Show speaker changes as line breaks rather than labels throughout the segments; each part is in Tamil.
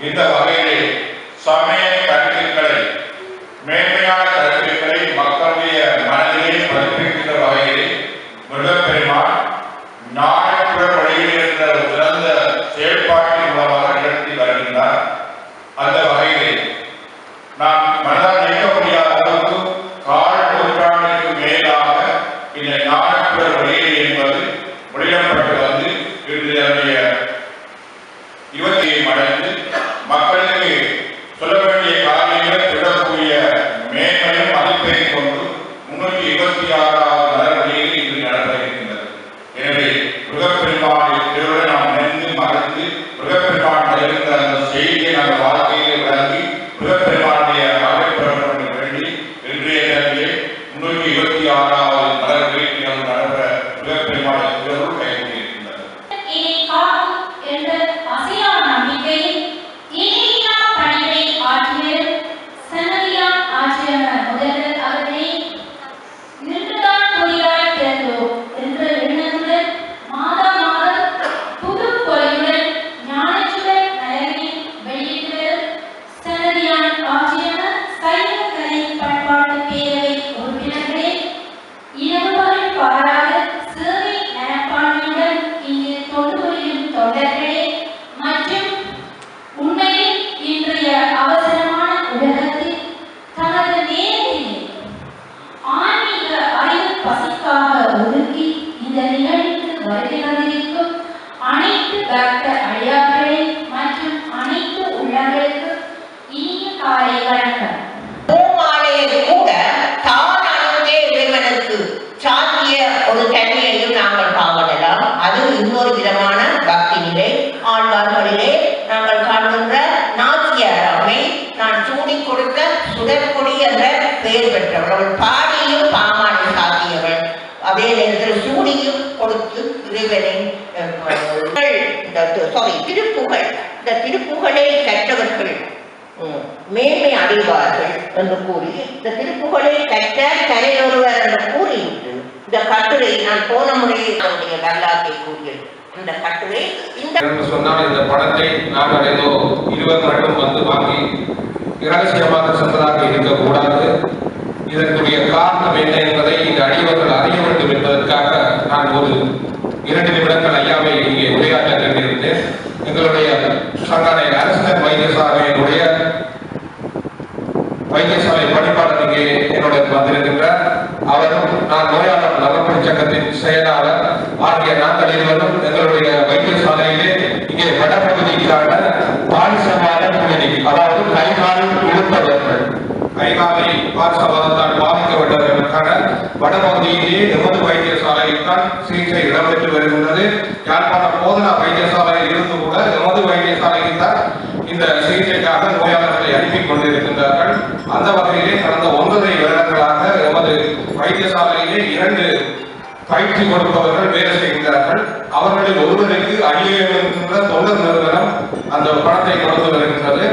இந்த வகையிலே சமய கருத்துக்களை மேன்மையான கருத்துக்களை மக்களுடைய மனதிலே பதிப்பிக்கின்ற வகையிலே முருகப்பெருமான் ஞானப்புற வழியில் என்ற சிறந்த செயல்பாட்டின் மூலமாக நிகழ்த்தி வருகின்றார். அந்த இருபத்தி மக்களுக்கு சொல்ல வேண்டிய காரியங்களை விடக்கூடிய மேன்மையும் மதிப்பையும் கொண்டு முன்னூற்றி இருபத்தி ஆறாவது நடவடிக்கையில் இன்று நடத்த இருக்கின்றது எனவே முருகப்பெருமானை திருவிழா நாம் நினைந்து மறந்து மிகப்பெருமாள் இருந்த
பெயர் பாடியும் பாமாலை சாத்தியவள். அதே நேரத்தில் சூடியும் கொடுத்து இறைவனின் சாரி திருப்புகள் இந்த திருப்புகளை கற்றவர்கள் மேன்மை அடைவார்கள் என்று கூறி இந்த திருப்புகளை கற்ற கரையொருவர் என்று கூறி இந்த கட்டுரை நான் போன முறையை அவருடைய வரலாற்றை கூறியது. இந்த கட்டுரை இந்த
சொன்னால் இந்த படத்தை நாங்கள் ஏதோ இருபது மட்டும் வந்து வாங்கி இரகசியமாக சென்றதாக இருக்கக்கூடாது. இதற்குரிய காரணம் என்ன என்பதை இந்த அடியவர்கள் அறிய வேண்டும் என்பதற்காக நான் ஒரு இரண்டு நிமிடங்கள் ஐயாவை இங்கே உரையாற்ற வேண்டியிருந்தேன் எங்களுடைய சங்கானை அரசினர் வைத்தியசாலையினுடைய வைத்தியசாலை பணிப்பாளர் இங்கே என்னுடன் வந்திருக்கின்றார். அவரும் நான் நோயாளர் நலப்பணி சங்கத்தின் செயலாளர். ஆகிய நாங்கள் இருவரும் எங்களுடைய வடபகுதியிலே எமது வைத்தியசாலையில் தான் சிகிச்சை இடம்பெற்று வருகின்றது. யாழ்ப்பாணம் போதனா வைத்தியசாலையில் இருந்து கூட எமது வைத்தியசாலையில் தான் இந்த சிகிச்சைக்காக நோயாளர்களை அனுப்பி கொண்டிருக்கின்றார்கள். அந்த வகையிலே கடந்த ஒன்றரை வருடங்களாக எமது வைத்தியசாலையிலே இரண்டு பயிற்சி கொடுப்பவர்கள் வேலை செய்கின்றார்கள். அவர்களில் ஒருவருக்கு ஐஏஎம் என்கின்ற தொண்டர் நிறுவனம் அந்த பணத்தை கொடுத்து வருகின்றது.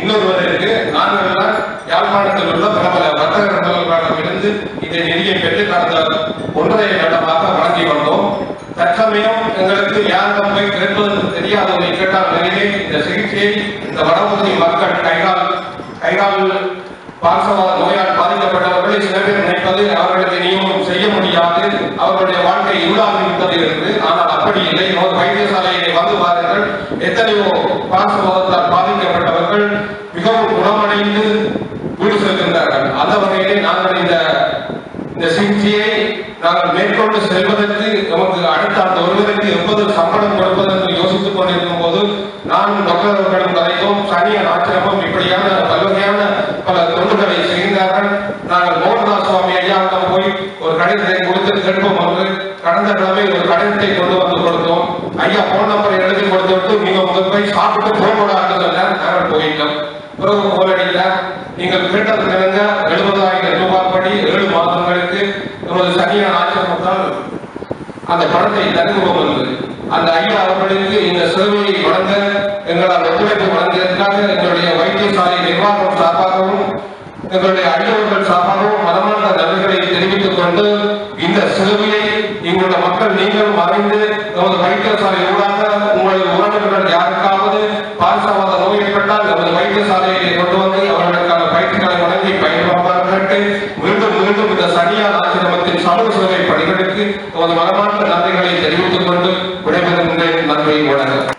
இன்னொருவருக்கு நாங்கள் யாழ்ப்பாணத்தில் உள்ள பிரபல வர்த்தக நிறுவனங்களிடமிருந்து இந்த நிதியை பெற்று கடந்த ஒன்றரை வருடமாக வழங்கி வந்தோம் தற்சமயம் எங்களுக்கு யாரிடம் போய் கிடைப்பது தெரியாதவரை கேட்டால் நிலையிலே இந்த சிகிச்சையை இந்த வடபகுதி மக்கள் கைகால் கைகால் பார்சவாத நோயால் பாதிக்கப்பட்டவர்களை சில பேர் நினைப்பது அவர்களுக்கு நியமனம் செய்ய முடியாது. அவர்களுடைய வாழ்க்கை இருளாகிவிட்டது என்று ஆனால் அப்படி இல்லை. ஒரு வைத்தியசாலையிலே வந்து பாருங்கள் எத்தனையோ பார்சவாதத்தால் பாதிக்கப்பட்டவர்கள் மிகவும் குணமடைந்து வீடு செல்கின்றார்கள். அந்த வகையிலே நாங்கள் இந்த இந்த சிகிச்சையை மேற்கொண்டு செல்வதற்கு நமக்கு அடுத்த அந்த வருவதற்கு எப்போது சம்பளம் கொடுப்பது என்று யோசித்துக் கொண்டிருக்கும் போது நான் டாக்டர் அவர்களிடம் வரைக்கும் சனியன் ஆச்சிரமம் இப்படியான பல்வகையான பல தொண்டுகளை செய்கிறார்கள். நாங்கள் மோகன்தாஸ் சுவாமி ஐயாவிடம் போய் ஒரு கடிதத்தை கொடுத்து கேட்போம் என்று கடந்த கிழமை ஒரு கடிதத்தை கொண்டு வந்து கொடுத்தோம். ஐயா போன் நம்பர் எழுதி கொடுத்து விட்டு நீங்க உங்க போய் சாப்பிட்டு போகக்கூடாது சொன்னார். நாங்கள் போயிட்டோம். பிறகு போராடில நீங்கள் கேட்டது கிழங்க எழுபதாயிரம் ரூபாய் படி ஏழு மாதங்களுக்கு நமது சனியான அந்த படத்தை தருகிறோம் என்று அந்த ஐயா அவர்களுக்கு இந்த சேவையை வழங்க எங்களால் ஒத்துழைப்பு வழங்கியதற்காக எங்களுடைய வைத்தியசாலை நிர்வாகம் சார்பாகவும் எங்களுடைய அடியவர்கள் சார்பாகவும் மனமார்ந்த நன்றிகளை தெரிவித்துக் கொண்டு இந்த சேவையை இங்குள்ள மக்கள் நீங்களும் அறிந்து நமது வைத்தியசாலை ஊடாக உங்களது உறவினர்கள் யாருக்காவது பால்சவாத நோய் ஏற்பட்டால் நமது வைத்தியசாலையிலே கொண்டு வந்து அவர்களுக்கான பயிற்சிகளை வழங்கி பயன்படுத்தி மீண்டும் மீண்டும் இந்த சனியார் ஆசிரமத்தின் சமூக சேவை பணிகளுக்கு மனமார்ந்த நன்றிகளை தெரிவித்துக் கொண்டு விடைபெறுகின்றேன் நன்றி வணக்கம்.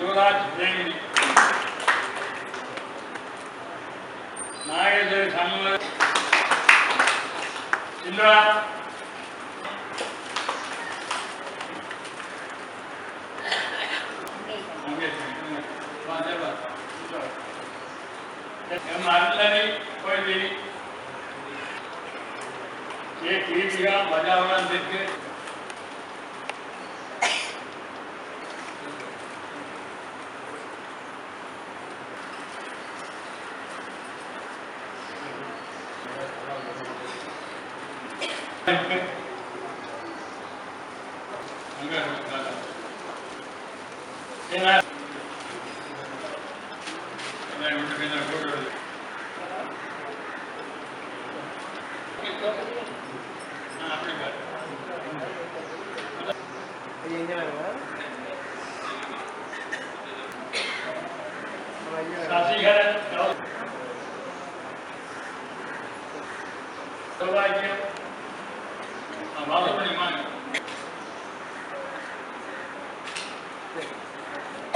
யுவராஜ் பிரேமினி. நாயகர் சண்முக. இந்திரா. એમના આટલાની કોઈ દેવી એક ગીતિકા બજાવના દેખે એના એના વિશે બીજા idea?
Um, I was pretty mine.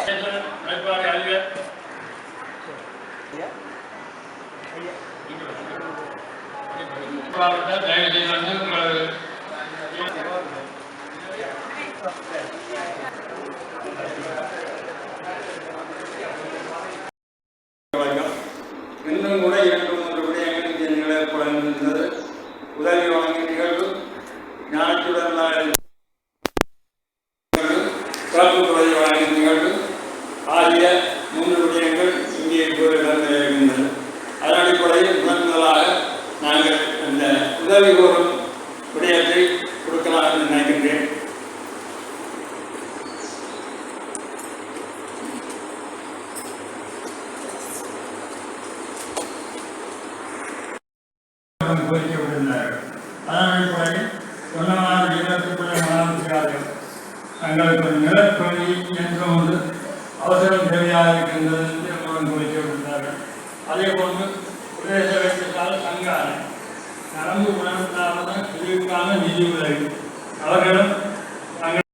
Everybody, are you there? Yeah. Yeah. சிறப்பு உதவி நிகழ்வு. ஆகிய மூன்று விடயங்கள் இங்கே இப்போது நடந்திருக்கின்றன அதன் அடிப்படையில் முதன் முதலாக நாங்கள் அந்த உதவி கோரும் விடயத்தை கொடுக்கலாம் என்று நினைக்கின்றேன்.
கோரிக்கை தங்களுக்கு ஒரு என்று ஒன்று அவசரம் தேவையாக இருக்கின்றது என்று அவர்கள் கோரிக்கை அதே போன்று பிரதேச வைத்தியசாலை சங்காலை நரம்பு குணத்தான பிரிவுக்கான நிதி உதவி அவர்களும்